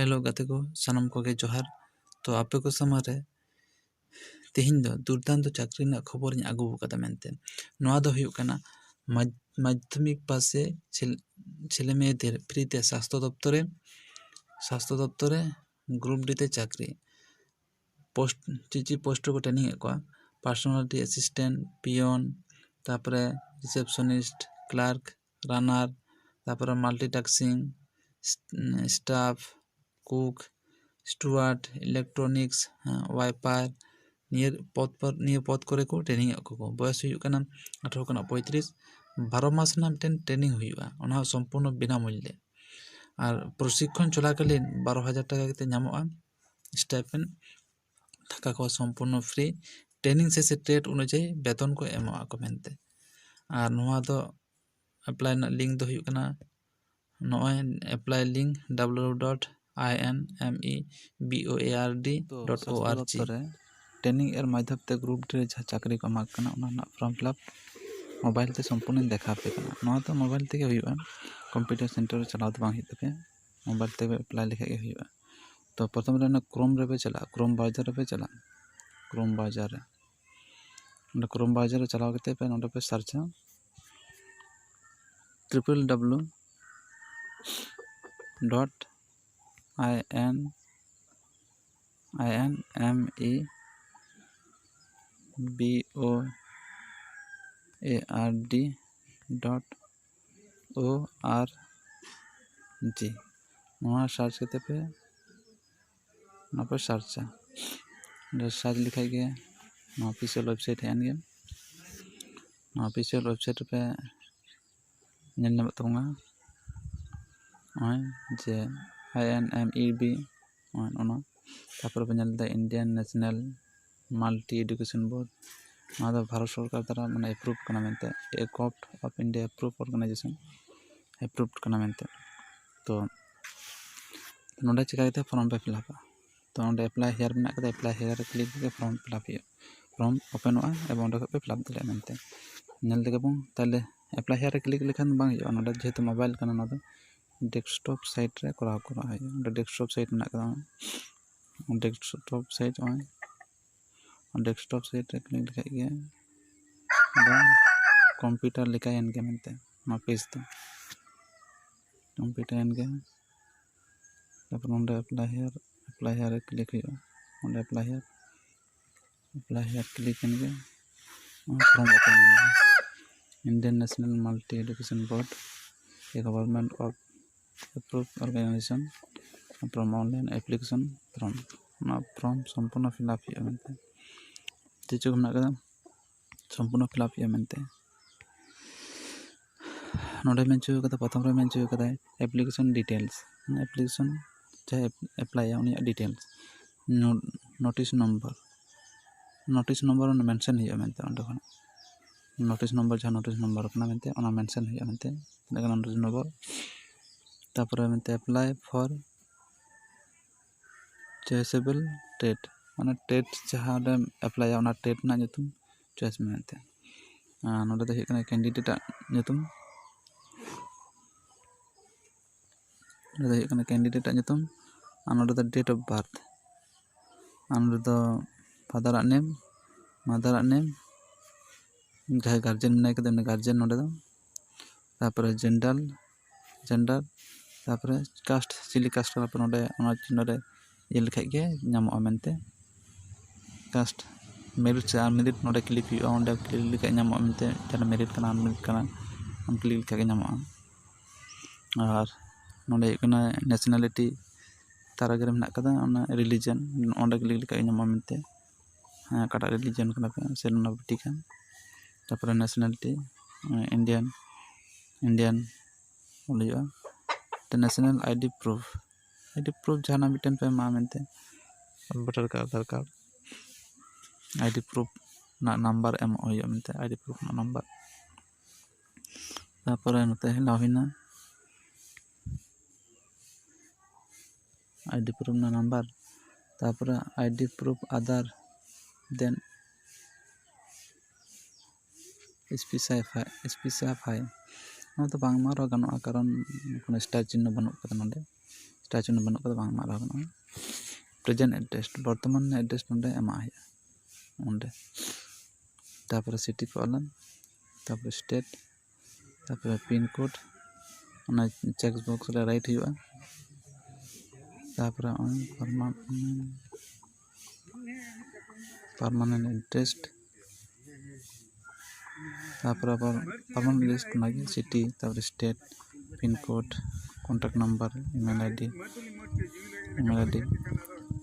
hello ᱜᱟᱛᱮ ᱠᱚ ᱥᱟᱱᱟᱢ ᱠᱚᱜᱮ ᱡᱚᱦᱟᱨ ᱛᱚ ᱟᱯᱮ ᱠᱚ ᱥᱟᱢᱟᱝ ᱨᱮ ᱛᱮᱦᱮᱧ ᱫᱚ ᱫᱩᱨᱫᱟᱱᱛᱚ ᱪᱟᱹᱠᱨᱤ ᱨᱮᱱᱟᱜ ᱠᱷᱚᱵᱚᱨᱤᱧ ᱟᱹᱜᱩ ᱟᱠᱟᱫᱟ ᱢᱮᱱᱛᱮ ᱱᱚᱣᱟ ᱫᱚ ᱦᱩᱭᱩᱜ ᱠᱟᱱᱟ ᱢᱟᱫᱽᱫᱷᱚᱢᱤᱠ পাশে ছেলে মেয়েদের ফ্রিতে স্বাস্থ্য দপ্তরে স্বাস্থ্য দপ্তরে গ্রুপ ডিতে চাকরি পোস্ট ᱪᱮᱫ ᱪᱮᱫ পোস্ᱴ ᱨᱮᱠᱚ ট্রেনিং ᱮᱫ ᱠᱚᱣᱟ পার্সোনালিটি অ্যাসিস্ট্যান্ট পিয়ন তারপরে রিসেপশনিস্ট ক্লার্ক রানার তারপরে multitasking staff cook steward electronics वाईपार নিয়ে পদ নিয়ে পদ করে ᱠᱚ ᱴᱨᱮᱱᱤᱝ ᱮᱫ ᱠᱚ ᱵᱚᱭᱮᱥ ᱦᱩᱭᱩᱜ ᱠᱟᱱᱟ ᱟᱴᱷᱨᱚ ᱠᱷᱚᱱᱟᱜ ᱯᱚᱸᱭᱛᱨᱤᱥ ᱵᱟᱨᱚ ᱢᱟᱥ ᱨᱮᱱᱟᱜ ᱢᱤᱫᱴᱮᱱ ᱴᱨᱮᱱᱤᱝ ᱦᱩᱭᱩᱜᱼᱟ ᱚᱱᱟ ᱦᱚᱸ ᱥᱚᱢᱯᱩᱨᱱᱚ ᱵᱤᱱᱟᱢᱩᱞᱞᱮ ᱟᱨ ᱯᱨᱚᱥᱤᱠᱠᱷᱚᱱ ᱪᱚᱞᱟᱠᱟলীᱱ ᱵᱟᱨো ᱦᱟᱡᱟᱨ টাকা ᱠᱟᱛᱮ ᱧᱟᱢᱚᱜᱼᱟ স্টাইপেন্ড থাকা ᱠᱚ ᱥᱚᱢᱯᱩᱨᱱᱚ ᱯᱷᱨᱤ ট্রেনিং শেষে ট্রেড অনুযায়ী বেতন ᱠᱚ ᱮᱢᱚᱜᱼᱟ ᱠᱚ ᱢᱮᱱᱛᱮ ᱟᱨ ᱱᱚᱣᱟ ᱫᱚ ᱮᱯᱞᱟᱭ ᱨᱮᱱᱟᱜ ᱞᱤᱝᱠ ᱫᱚ ᱦᱩᱭᱩᱜ ᱠᱟᱱᱟ ᱱᱚᱜᱼᱚᱭ apply link W dot I N M E board dot O R G training এর মাধ্যম তে গ্রুপ ডি যা চাকরি ᱠᱚ ᱮᱢᱟᱜ ᱠᱟᱱᱟ ᱚᱱᱟ ᱨᱮᱱᱟᱜ ᱯᱷᱨᱚᱢ ᱯᱷᱤᱞᱟᱯ ᱢᱳᱵᱟᱭᱤᱞ ᱛᱮ ᱥᱚᱢᱯᱩᱨᱱᱚᱧ ᱫᱮᱠᱷᱟᱣ ᱯᱮ ᱠᱟᱱᱟ ᱱᱚᱣᱟ ᱫᱚ ᱢᱳᱵᱟᱭᱤᱞ ᱛᱮᱜᱮ ᱦᱩᱭᱩᱜᱼᱟ ᱠᱚᱢᱯᱤᱭᱩᱴᱟᱨ ᱥᱮᱱᱴᱟᱨ ᱨᱮ ᱪᱟᱞᱟᱣ ᱫᱚ ᱵᱟᱝ ᱦᱩᱭᱩᱜ ᱛᱟᱯᱮᱭᱟ ᱢᱳᱵᱟᱭᱤᱞ ᱛᱮᱜᱮ ᱮᱯᱞᱟᱭ ᱞᱮᱠᱷᱟᱡ ᱜᱮ ᱦᱩᱭᱩᱜᱼᱟ ᱛᱚ ᱯᱨᱚᱛᱷᱚᱢ ᱨᱮ ᱚᱱᱟ ᱠᱨᱳᱢ ᱨᱮᱯᱮ ᱪᱟᱞᱟᱜᱼᱟ ᱠᱨᱳᱢ ᱵᱨᱟᱩᱡᱟᱨ ᱨᱮᱯᱮ ᱪᱟᱞᱟᱜᱼᱟ ᱠᱨᱳᱢ ᱵᱨᱟᱩᱡᱟᱨ ᱨᱮ ᱚᱸᱰᱮ ᱠᱨᱳᱢ ᱵᱨᱟᱩᱡᱟᱨ ᱨᱮ ᱪᱟᱞᱟᱣ ᱠᱟᱛᱮ ᱯᱮ ᱱᱚᱸᱰᱮ ᱯᱮ ᱥᱟᱨᱪᱟ triple W dot I N I N M E B O A R D dot O R G वहाँ सर्च करते पे वहाँ पर सर्च है जो सर्च लिखा गया है ऑफिशियल वेबसाइट है एनगेम ऑफिशियल वेबसाइट पे ᱧᱮᱞ बताऊँगा जे ᱟᱭ ᱮᱱ ᱮᱢ ᱤ ᱵᱤ ᱚᱱᱟ ᱛᱟᱨᱯᱚᱨᱮ ᱵᱚᱱ ᱧᱮᱞ ᱮᱫᱟ Indian national multi education board ᱱᱚᱣᱟ ᱫᱚ ᱵᱷᱟᱨᱚᱛ ᱥᱚᱨᱠᱟᱨ ᱫᱟᱨᱟ ᱢᱟᱱᱮ ᱮᱯᱨᱩᱵᱷ ᱠᱟᱱᱟ ᱢᱮᱱᱛᱮ a govt of India approve organisation approve ᱠᱟᱱᱟ ᱢᱮᱱᱛᱮ ᱛᱚ ᱱᱚᱰᱮ ᱪᱤᱠᱟᱹ ᱠᱟᱛᱮ ᱯᱷᱨᱚᱢ ᱯᱮ ᱯᱷᱤᱞᱟᱯᱟ ᱛᱚ ᱚᱸᱰᱮ ᱮᱯᱞᱟᱭ ᱦᱮᱭᱟᱨ ᱢᱮᱱᱟᱜ ᱠᱟᱫᱟ ᱮᱯᱞᱟᱭ ᱦᱮᱭᱟᱨ ᱠᱞᱤᱠ ᱠᱟᱛᱮ ᱯᱷᱨᱚᱢ ᱯᱷᱤᱞᱟᱯ ᱦᱩᱭᱩᱜᱼᱟ ᱯᱷᱨᱚᱢ ᱳᱯᱮᱱᱚᱜᱼᱟ ᱮᱵᱚᱝ ᱚᱸᱰᱮ ᱠᱷᱚᱱ ᱯᱮ ᱯᱷᱤᱞᱟᱯ ᱫᱟᱲᱮᱭᱟᱜᱼᱟ ᱢᱮᱱᱛᱮ ᱧᱮᱞ ᱛᱮᱜᱮ ᱵᱚᱱ ᱛᱟᱦᱚᱞᱮ ᱮᱯᱞᱟᱭ ᱦᱮᱭᱟᱨ ᱨᱮ ᱠᱞᱤᱠ ᱞᱮᱠᱷᱟᱱ ᱵᱟᱝ ᱦᱩᱭᱩᱜᱼᱟ ᱱᱚᱰᱮ ᱡᱮᱦᱮᱛᱩ ᱢᱳᱵᱟᱭᱤᱞ ᱠᱟᱱᱟ ᱱᱚᱣᱟ ᱫᱚ डेस्कटप सैटे डेस्कटप सैट मे डेस्कटप सैट डेस्कटप सैटे क्लिक लेखे कम्पिटार लेखा एनगे मनते पेज तो कम्पिटार एनगे apply here apply here click apply here apply here click एनगे Indian national multi education board government of approve organisation form online application form ᱚᱱᱟ ᱯᱷᱨᱚᱢ ᱥᱚᱢᱯᱩᱨᱱᱚ ᱯᱷᱤᱞᱟᱯ ᱦᱩᱭᱩᱜᱼᱟ ᱢᱮᱱᱛᱮ ᱪᱮᱫ ᱪᱚ ᱢᱮᱱᱟᱜ ᱠᱟᱫᱟ ᱥᱚᱢᱯᱩᱨᱱᱚ ᱯᱷᱤᱞᱟᱯ ᱦᱩᱭᱩᱜᱼᱟ ᱢᱮᱱᱛᱮ ᱱᱚᱰᱮ ᱢᱮᱱ ᱦᱚᱪᱚ ᱠᱟᱫᱟ ᱯᱨᱚᱛᱷᱚᱢ ᱨᱮ ᱢᱮᱱ ᱦᱚᱪᱚ ᱠᱟᱫᱟᱭ ᱮᱯᱞᱤᱠᱮᱥᱚᱱ ᱰᱤᱴᱮᱞᱥ ᱮᱯᱞᱤᱠᱮᱥᱚᱱ ᱡᱟᱦᱟᱸᱭ ᱮᱯᱞᱟᱭᱟ ᱩᱱᱤᱭᱟᱜ details notice number notice number mention ᱦᱩᱭᱩᱜᱼᱟ ᱢᱮᱱᱛᱮ ᱚᱸᱰᱮ ᱠᱷᱚᱱ ᱱᱳᱴᱤᱥ ᱱᱚᱢᱵᱚᱨ ᱡᱟᱦᱟᱸ ᱱᱳᱴᱤᱥ ᱱᱚᱢᱵᱚᱨ ᱠᱟᱱᱟ ᱢᱮᱱᱛᱮ ᱚᱱᱟ ᱢᱮᱱᱥᱮᱱ ᱦᱩᱭᱩᱜᱼᱟ ᱢᱮᱱᱛᱮ ᱛᱤᱱᱟᱹᱜ ᱜᱟᱱ ᱱᱳᱴᱤᱥ ᱱᱚᱢᱵᱚᱨ তারপরে আমি অ্যাপ্লাই ফর ᱪᱚᱭᱥᱮᱵᱮᱞ ᱴᱮᱴ ᱚᱱᱟ ᱴᱮᱴ ᱡᱟᱦᱟᱸ ᱨᱮᱢ ᱮᱯᱞᱟᱭᱟ ᱚᱱᱟ ᱴᱮᱴ ᱨᱮᱱᱟᱜ ᱧᱩᱛᱩم ᱪᱚᱭᱮᱥ ᱢᱮᱱᱛᱮ ᱟᱨ ᱱᱚᱰᱮ ᱫᱚ ᱦᱩᱭᱩᱜ ᱠᱟᱱᱟ ᱠᱮᱱᱰᱤᱰᱮᱴᱟᱜ ᱧᱩᱛᱩᱢ ᱱᱚᱰᱮ ᱫᱚ ᱦᱩᱭᱩᱜ ᱠᱟᱱᱟ ᱠᱮᱱᱰᱤᱰᱮᱴᱟᱜ ᱧᱩᱛᱩᱢ ᱟᱨ ᱱᱚᱰᱮ ᱫᱚ ᱰᱮᱴ ᱚᱯᱷ ᱵᱟᱨᱛᱷ ᱟᱨ ᱱᱚᱰᱮ ᱫᱚ ᱯᱷᱟᱫᱟᱨᱟᱜ ᱱᱮᱢ ᱢᱟᱫᱟᱨᱟᱜ ᱱᱮᱢ ᱡᱟᱦᱟᱸᱭ ᱜᱟᱨᱡᱮᱱ ᱢᱮᱱᱟᱭ ᱠᱟᱫᱮ ᱩᱱᱤ ᱜᱟᱨᱡᱮᱱ ᱱᱚᱰᱮ ᱫᱚ ᱛᱟᱨᱯᱚᱨᱮ ᱡᱮᱱᱰᱟᱨ ᱡᱮᱱᱰᱟᱨ ᱛᱟᱯᱚᱨᱮ ᱠᱟᱥᱴ ᱪᱤᱞᱤ ᱠᱟᱥᱴ ᱠᱟᱱᱟ ᱯᱮ ᱱᱚᱰᱮ ᱚᱱᱟ ᱪᱤᱱᱦᱟᱹ ᱨᱮ ᱤᱭᱟᱹ ᱞᱮᱠᱷᱟᱡ ᱜᱮ ᱧᱟᱢᱚᱜᱼᱟ ᱢᱮᱱᱛᱮ ᱠᱟᱥᱴ ᱢᱮᱨᱤᱴ ᱥᱮ ᱟᱱᱢᱮᱨᱤᱴ ᱱᱚᱰᱮ ᱠᱞᱤᱠ ᱦᱩᱭᱩᱜᱼᱟ ᱚᱸᱰᱮ ᱠᱞᱤᱠ ᱞᱮᱠᱷᱟᱡ ᱧᱟᱢᱚᱜᱼᱟ ᱢᱮᱱᱛᱮ ᱡᱟᱦᱟᱸ ᱢᱮᱨᱤᱴ ᱠᱟᱱᱟ ᱟᱱᱢᱮᱨᱤᱴ ᱠᱟᱱᱟ ᱟᱢ ᱠᱞᱤᱠ ᱞᱮᱠᱷᱟᱡ ᱜᱮ ᱧᱟᱢᱚᱜᱼᱟ ᱟᱨ ᱱᱚᱰᱮ ᱦᱩᱭᱩᱜ ᱠᱟᱱᱟ ᱱᱮᱥᱱᱟᱞᱤᱴᱤ ᱛᱟᱨ ᱟᱜᱮ ᱨᱮ ᱢᱮᱱᱟᱜ ᱠᱟᱫᱟ ᱚᱱᱟ ᱨᱤᱞᱤᱡᱮᱱ ᱚᱸᱰᱮ ᱠᱞᱤᱠ ᱞᱮᱠᱷᱟᱡ ᱜᱮ ᱧᱟᱢᱚᱜᱼᱟ ᱢᱮᱱᱛᱮ ᱦᱮᱸ ᱚᱠᱟᱴᱟᱜ ᱨᱤᱞᱤᱡᱮᱱ ᱠᱟᱱᱟ ᱯᱮ ᱥᱮ ᱚᱱᱟ ᱯᱮ ᱴᱷᱤᱠᱟ ᱛᱟᱯᱚᱨᱮ ᱱᱮᱥᱱᱟᱞᱤᱴᱤ ᱤᱱᱰᱤᱭᱟᱱ ᱤᱱᱰᱤᱭᱟᱱ ᱚᱞ ᱦᱩᱭᱩᱜᱼᱟ national ID proof ID proof ᱡᱟᱦᱟᱱᱟᱜ ᱢᱤᱫᱴᱮᱱ ᱯᱮ ᱮᱢᱟᱜᱼᱟ ᱢᱮᱱᱛᱮ voter card Aadhaar card ID proof ᱨᱮᱱᱟᱜ ᱱᱟᱢᱵᱟᱨ ᱮᱢᱚᱜ ᱦᱩᱭᱩᱜᱼᱟ ᱢᱮᱱᱛᱮ ᱟᱭᱰᱤ ᱯᱨᱩᱯᱷ ᱨᱮᱱᱟᱜ ᱱᱟᱢᱵᱟᱨ ᱛᱟᱨᱯᱚᱨᱮ ᱱᱚᱛᱮ ᱦᱮᱞᱟᱣ ᱦᱩᱭᱱᱟ ᱟᱭᱰᱤ ᱯᱨᱩᱯᱷ ᱨᱮᱱᱟᱜ ᱱᱟᱢᱵᱟᱨ ᱛᱟᱨᱯᱚᱨᱮ ᱟᱭᱰᱤ ᱯᱨᱩᱯᱷ ᱟᱫᱷᱟᱨ দেন স্পেসিফাই স্পেসিফাই ᱱᱚᱣᱟ ᱫᱚ ᱵᱟᱝ ᱮᱢᱟᱜ ᱨᱮᱦᱚᱸ ᱜᱟᱱᱚᱜᱼᱟ ᱠᱟᱨᱚᱱ ᱠᱳᱱᱳ ᱥᱴᱟᱨ ᱪᱤᱱᱦᱚ ᱵᱟᱹᱱᱩᱜ ᱠᱟᱫᱟ ᱱᱚᱰᱮ ᱥᱴᱟᱨ ᱪᱤᱱᱦᱚ ᱵᱟᱹᱱᱩᱜ ᱠᱟᱫᱟ ᱵᱟᱝ ᱮᱢᱟᱜ ᱨᱮᱦᱚᱸ ᱜᱟᱱᱚᱜᱼᱟ ᱯᱨᱮᱡᱮᱱᱴ ᱮᱰᱨᱮᱥ ᱵᱚᱨᱛᱚᱢᱟᱱ ᱮᱰᱨᱮᱥ ᱱᱚᱰᱮ ᱮᱢᱟᱜ ᱦᱩᱭᱩᱜᱼᱟ ᱚᱸᱰᱮ ᱛᱟᱨᱯᱚᱨᱮ ᱥᱤᱴᱤ ᱠᱚ ᱚᱞᱟ ᱛᱟᱨᱯᱚᱨᱮ ᱥᱴᱮᱴ ᱛᱟᱨᱯᱚᱨᱮ ᱯᱤᱱ ᱠᱳᱰ ᱚᱱᱟ ᱪᱮᱠ ᱵᱚᱠᱥ ᱨᱮ ᱨᱟᱭᱤᱴ ᱦᱩᱭᱩᱜᱼᱟ ᱛᱟᱨᱯᱚᱨᱮ ᱱᱚᱜᱼᱚᱭ ᱯᱟᱨᱢᱟᱱᱮᱱᱴ ᱯᱟᱨᱢᱟᱱᱮᱱᱴ ᱮᱰᱨᱮᱥ তারপর আবার পার্মানেন্ট লিস্ট লাগে সিটি তারপরে state pincode contact number email ID email ID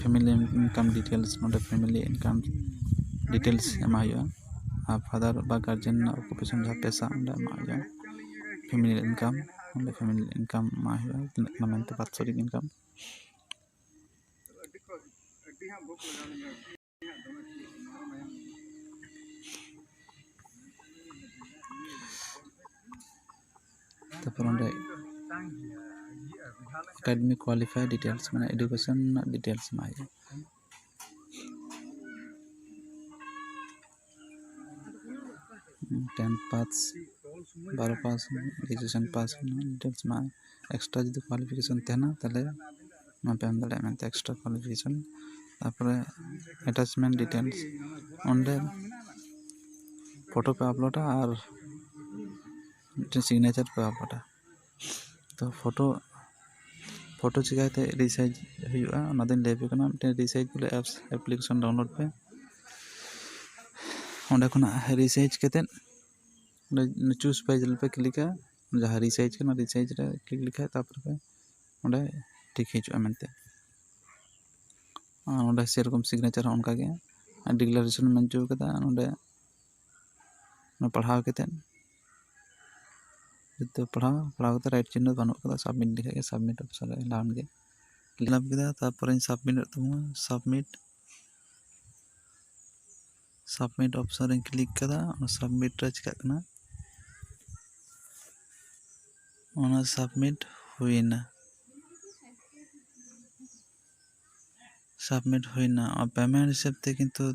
family income details ᱱᱚᱰᱮ ফ্যামিলি ইনকাম ডিটেলস এমা ᱦᱩᱭᱩᱜᱼᱟ ᱟᱨ ᱯᱷᱟᱫᱟᱨ ᱵᱟ ᱜᱟᱨᱡᱮᱱ ᱨᱮᱱᱟᱜ ᱚᱠᱩᱯᱮᱥᱚᱱ ᱡᱟᱦᱟᱸ ᱯᱮᱥᱟ ᱚᱸᱰᱮ ᱮᱢᱟ ᱦᱩᱭᱩᱜᱼᱟ ফ্যামিলি ইনকাম ᱚᱸᱰে ফ্যামিলি ইনকাম ᱮᱢᱟ ᱦᱩᱭᱩᱜᱼᱟ ᱛᱤᱱᱟᱹᱜ ᱠᱟᱱᱟ ᱢᱮᱱᱛᱮ ᱵᱟৎᱥᱚᱨᱤᱠ ইনকাম তারপর আমরা একাডেমি কোয়ালিফাই ডিটেলস মানে এডুকেশন ডিটেলস মাই টেন পাস বারো পাস গ্রাজুয়েশন পাস ডিটেলস মা এক্সট্রা যদি কোয়ালিফিকেশন থাকে তাহলে ᱱᱚᱛᱮᱢ ᱫᱟᱲᱮᱭᱟᱜᱼᱟ ᱢᱮᱱᱛᱮ ᱮᱠᱥᱴᱨᱟ ᱠᱳᱣᱟᱞᱤᱯᱷᱤᱠᱮᱥᱚᱱ ᱛᱟᱨᱯᱚᱨᱮ ᱮᱴᱟᱪᱢᱮᱱᱴ ᱰᱤᱴᱮᱞᱥ ᱚᱸᱰᱮ ᱯᱷᱳᱴᱳ ᱯᱮ ᱟᱯᱞᱳᱰᱟ ᱟᱨ सिगनेचर पे पटा तो फोटो फोटो चिकाते रिसाइज होना लैपेना रिसाइज बोले एप्स एप्लीकेशन डाउनलोड पे रिसाइज के चूस पेज पे क्लिका जहाँ रिसाइज के रिसाइज क्लिक लिखा तपर पे ठीक हजे सरकम सिगनेचर उनका डिक्लारेशन मैं चुका ना पढ़ा कितना पढ़ा पढ़ा रईट चिन्ह बनू सबमिट लिखा सबमिट अफसर लाउन लाभ सबमिट तुम सबमिट सबमिट अफसर क्लिक करा सबमिट चिकातना सबमिट हुईना सबमिट हुईना पेमेंट हिसाब से क्यों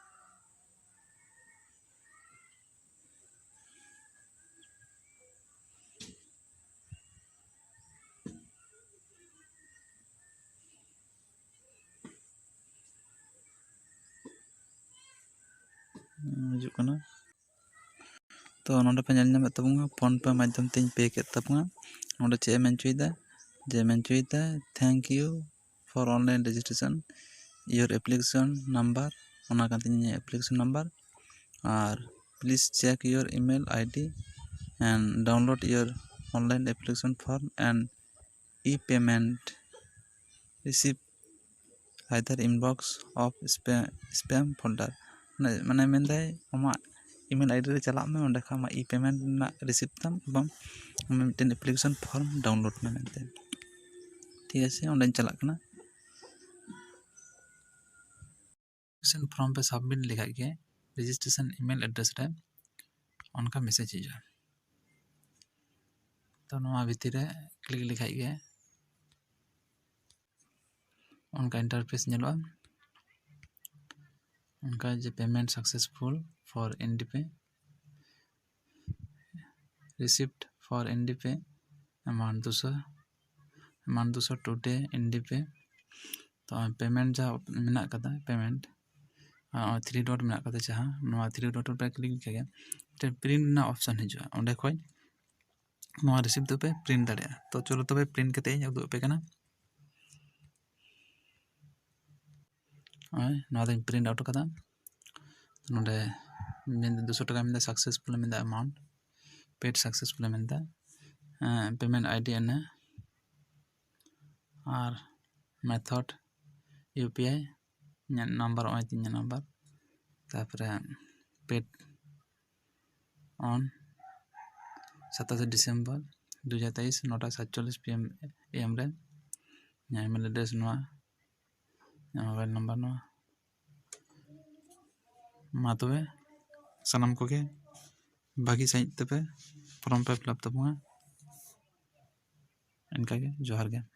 ᱦᱤᱡᱩᱜ ᱠᱟᱱᱟ ᱛᱚ ᱱᱚᱰᱮ ᱯᱮ ᱧᱮᱞ ᱧᱟᱢᱮᱫ ᱛᱟᱵᱚᱱᱟ ᱯᱷᱳᱱ ᱯᱮ ᱢᱟᱫᱽᱫᱷᱚᱢ ᱛᱤᱧ ᱯᱮ ᱠᱮᱫ ᱛᱟᱵᱚᱱᱟ ᱱᱚᱰᱮ ᱪᱮᱫ ᱮ ᱢᱮᱱ ᱦᱚᱪᱚᱭᱮᱫᱟ ᱡᱮ ᱢᱮᱱ ᱦᱚᱪᱚᱭᱮᱫᱟ thank you for online registration your application number ᱚᱱᱟ ᱠᱟᱱ ᱤᱧᱟᱹᱜ ᱮᱯᱞᱤᱠᱮᱥᱚᱱ ᱱᱟᱢᱵᱟᱨ ᱟᱨ please check your email ID and download your online application form and e payment receive either inbox of spam, spam folder email ID चला इ payment रिसिप्टम एवं application form download में मैं ठीक है अंत चलना एप्लीकेशन फॉर्म पे सबमिट लिखा के रजिस्ट्रेशन इमेल एड्रेस उनका मेसेज हिजा तो नवा भीतर क्लिक लिखा के उनका इंटरफेस इंटरप्रेस उनका जो payment successful for N D pay receipt for N D pay amount दो सौ अमाउंट दो सौ टूटे एन डी पे तो पेमेंट जहाँ मेना पेमेंट थ्री डॉट मेना जहाँ थ्री डॉट पे क्लिक लेकिन मिट्टे प्रिंट ऑप्शन हजूँ अंडे खन रिसिप्ट पे प्रिंट दाड़ा तो चलो तब प्रिंट करते उदूपे ᱦᱳᱭ ᱱᱚᱣᱟ ᱫᱚᱧ ᱯᱨᱤᱱᱴ ᱟᱣᱩᱴ ᱟᱠᱟᱫᱟ ᱱᱚᱰᱮ ᱢᱮᱱᱫᱟ ᱫᱩᱥᱚ ᱴᱟᱠᱟ ᱢᱮᱱᱫᱟ ᱥᱟᱠᱥᱮᱥᱯᱷᱩᱞ ᱢᱮᱱᱫᱟ ᱮᱢᱟᱣᱩᱱᱴ ᱯᱮᱰ ᱥᱟᱠᱥᱮᱥᱯᱷᱩᱞ ᱢᱮᱱᱫᱟ ᱯᱮᱢᱮᱱᱴ ᱟᱭᱰᱤ ᱮᱱᱟ আর মেথড ইউপিআই ᱤᱧᱟᱹᱜ ᱱᱟᱢᱵᱟᱨ ᱱᱚᱜᱼᱚᱭ ᱛᱤᱧ ᱱᱟᱢᱵᱟᱨ ᱛᱟᱨᱯᱚᱨᱮ ᱯᱮᱰ অন সাতাশে ডিসেম্বর দু হাজার তেইশ নটা সাতচল্লিশ পি এম এ এম রে ইমেল অ্যাড্রেস নয় मोबाइल नंबर ना मा तब सनाम को भागी सही तपे फॉर्म पे फिलप तब इनका जोहार गया